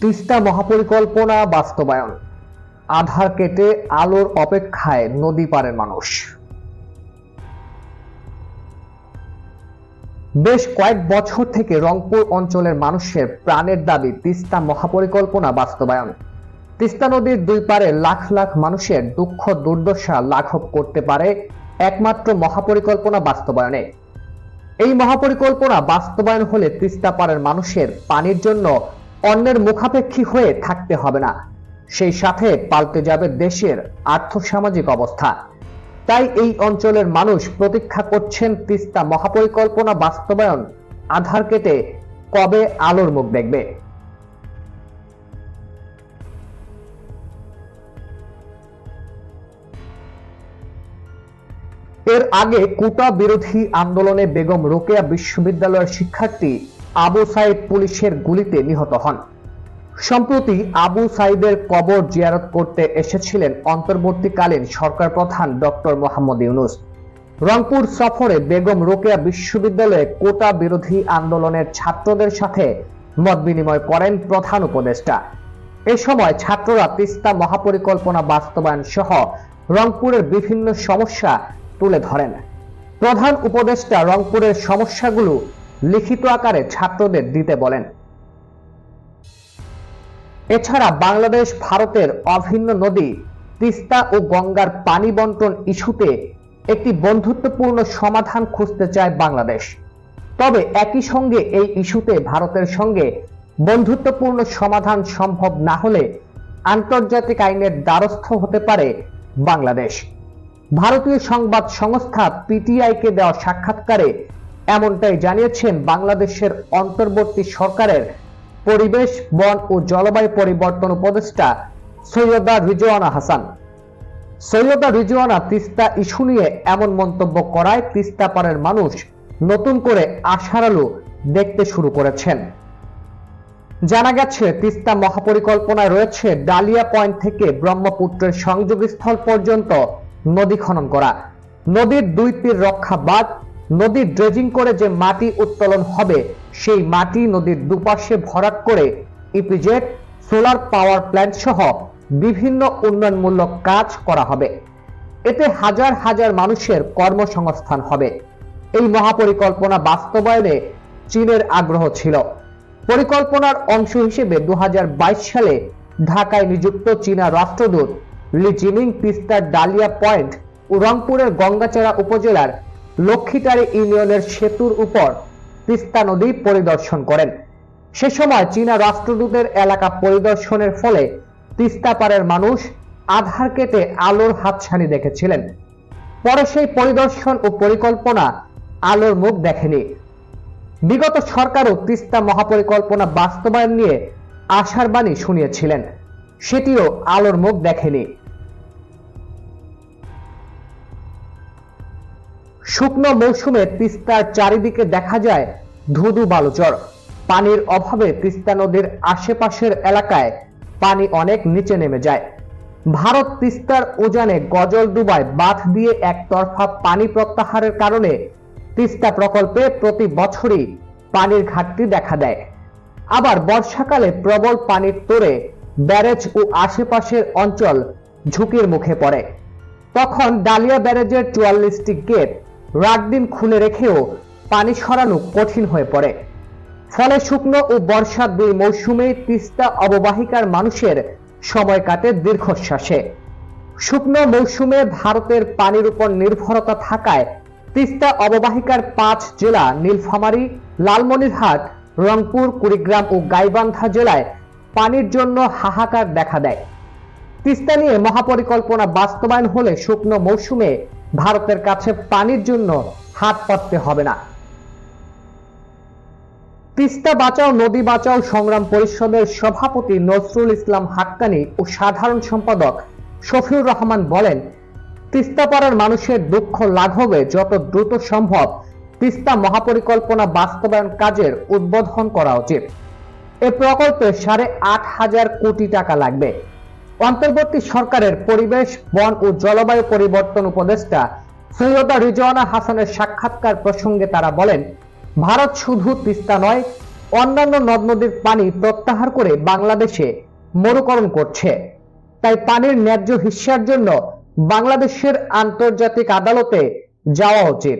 তিস্তা মহাপরিকল্পনা বাস্তবায়ন। আধার কেটে আলোর অপেক্ষায় নদী পারের মানুষ। বেশ কয়েক বছর থেকে রংপুর অঞ্চলের মানুষের প্রাণের দাবি তিস্তা মহাপরিকল্পনা বাস্তবায়ন। তিস্তা নদীর দুই পারে লাখ লাখ মানুষের দুঃখ, দুর্দশা লাঘব করতে পারে একমাত্র মহাপরিকল্পনা বাস্তবায়নে। এই মহাপরিকল্পনা বাস্তবায়ন হলে তিস্তা পাড়ের মানুষের পানির জন্য অন্যের মুখাপেক্ষী হয়ে থাকতে হবে না। সেই সাথে পাল্টে যাবে দেশের আর্থসামাজিক অবস্থা। তাই এই অঞ্চলের মানুষ প্রতীক্ষা করছেন তিস্তা মহাপরিকল্পনা বাস্তবায়ন, আধার কেটে কবে আলোর মুখ দেখবে? এর আগে কোটা বিরোধী আন্দোলনে বেগম রোকেয়া বিশ্ববিদ্যালয়ের শিক্ষার্থী আবু সাইদ পুলিশের গুলিতে নিহত হন। সম্প্রতি আবু সাইদের কবর জিয়ারত করতে এসেছিলেন অন্তর্বর্তীকালীন সরকার প্রধান ডক্টর মোহাম্মদ ইউনুস। রংপুর সফরে বেগম রোকেয়া বিশ্ববিদ্যালয়ে কোটা বিরোধী আন্দোলনের ছাত্রদের সাথে মত বিনিময় করেন প্রধান উপদেষ্টা। এ সময় ছাত্ররা তিস্তা মহাপরিকল্পনা বাস্তবায়ন সহ রংপুরের বিভিন্ন সমস্যা তুলে ধরেন। প্রধান উপদেষ্টা রংপুরের সমস্যাগুলো লিখিত আকারে ছাত্রদের দিতে বলেন। এছাড়া বাংলাদেশ ভারতের অভিন্ন নদী, তিস্তা ও গঙ্গার পানি বন্টন ইস্যুতে একটি বন্ধুত্বপূর্ণ সমাধান খুঁজতে চায় বাংলাদেশ। তবে একই সঙ্গে এই ইস্যুতে ভারতের সঙ্গে বন্ধুত্বপূর্ণ সমাধান সম্ভব না হলে আন্তর্জাতিক আইনের দ্বারস্থ হতে পারে বাংলাদেশ। ভারতীয় সংবাদ সংস্থা পিটিআইকে দেওয়া সাক্ষাৎকারে এমনটাই জানিয়েছেন বাংলাদেশের অন্তর্বর্তী সরকারের পরিবেশ, বন ও জলবায়ু পরিবর্তন উপদেষ্টা সৈয়দা রিজওয়ানা হাসান। সৈয়দা রিজওয়ানা তিস্তা ইস্যু নিয়ে এমন মন্তব্য করায় তিস্তা পাড়ের মানুষ নতুন করে আশার আলো দেখতে শুরু করেছেন। জানা গেছে, তিস্তা মহাপরিকল্পনায় রয়েছে ডালিয়া পয়েন্ট থেকে ব্রহ্মপুত্রের সংযোগস্থল পর্যন্ত নদী খনন করা। নদীর দুই তীর রক্ষা বাদ নদী ড্রেজিং করে যে মাটি উত্তোলন হবে, সেই মাটি নদীর দুপাশে ভরাট করে ইপিজেট সোলার পাওয়ার প্ল্যান্ট সহ বিভিন্ন উন্নয়নমূলক কাজ করা হবে। এতে হাজার হাজার মানুষের কর্মসংস্থান হবে। এই মহাপরিকল্পনা বাস্তবায়নে চীনের আগ্রহ ছিল। পরিকল্পনার অংশ হিসেবে দু হাজার বাইশ সালে ঢাকায় নিযুক্ত চীনা রাষ্ট্রদূত লি জিমিং তিস্তার ডালিয়া পয়েন্ট, রংপুরের গঙ্গাচড়া উপজেলার লক্ষ্মীটারি ইউনিয়নের সেতুর উপর তিস্তা নদী পরিদর্শন করেন। সে সময় চীনা রাষ্ট্রদূতের এলাকা পরিদর্শনের ফলে তিস্তা পাড়ের মানুষ আধার কেটে আলোর হাতছানি দেখেছিলেন। পরে সেই পরিদর্শন ও পরিকল্পনা আলোর মুখ দেখেনি। বিগত সরকারও তিস্তা মহাপরিকল্পনা বাস্তবায়ন নিয়ে আশার বাণী শুনিয়েছিলেন। সেটিও আলোর মুখ দেখেনি। শুকনো মৌসুমে তিস্তার চারিদিকে দেখা যায় ধুধু বালুচর। পানির অভাবে তিস্তা নদীর আশেপাশের এলাকায় পানি অনেক নিচে নেমে যায়। ভারত তিস্তার উজানে গজল ডুবায় বাঁধ দিয়ে একতরফা পানি প্রত্যাহারের কারণে তিস্তা প্রকল্পে প্রতি বছরই পানির ঘাটতি দেখা দেয়। আবার বর্ষাকালে প্রবল পানির তোরে ব্যারেজ ও আশেপাশের অঞ্চল ঝুঁকির মুখে পড়ে। তখন ডালিয়া ব্যারেজের চুয়াল্লিশটি গেট রাত দিন খুলে রেখেও পানি সরানো কঠিন হয়ে পড়ে। ফলে শুকনো ও বর্ষা দুই মৌসুমে তিস্তা অববাহিকার মানুষের সময় কাটে দীর্ঘশ্বাসে। শুকনো মৌসুমে ভারতের পানির উপর নির্ভরতা থাকায় তিস্তা অববাহিকার পাঁচ জেলা নীলফামারী, লালমনিরহাট, রংপুর, কুড়িগ্রাম ও গাইবান্ধা জেলায় পানির জন্য হাহাকার দেখা দেয়। তিস্তা নিয়ে মহাপরিকল্পনা বাস্তবায়ন হলে শুকনো মৌসুমে ভারতের কাছে পানির জন্য হাত পাততে হবে না। তিস্তা বাঁচাও, নদী বাঁচাও, সংগ্রাম পরিষদের সভাপতি নজরুল ইসলাম হাক্কানি ও সাধারণ সম্পাদক শফিউর রহমান বলেন তিস্তাপাড়ার মানুষের দুঃখ লাঘবে যত দ্রুত সম্ভব। তিস্তা মহাপরিকল্পনা বাস্তবায়ন কাজের উদ্বোধন করা উচিত। এ প্রকল্পে সাড়ে আট হাজার কোটি টাকা লাগবে। অন্তর্বর্তী সরকারের পরিবেশ, বন ও জলবায়ু পরিবর্তন উপদেষ্টা সৈয়দা রিজওয়ানা হাসানের সাক্ষাৎকার প্রসঙ্গে তারা বলেন, ভারত শুধু তিস্তা নয়, অন্যান্য নদ নদীর পানি প্রত্যাহার করে বাংলাদেশে মরুকরণ করছে। তাই পানির ন্যায্য হিস্যার জন্য বাংলাদেশের আন্তর্জাতিক আদালতে যাওয়া উচিত।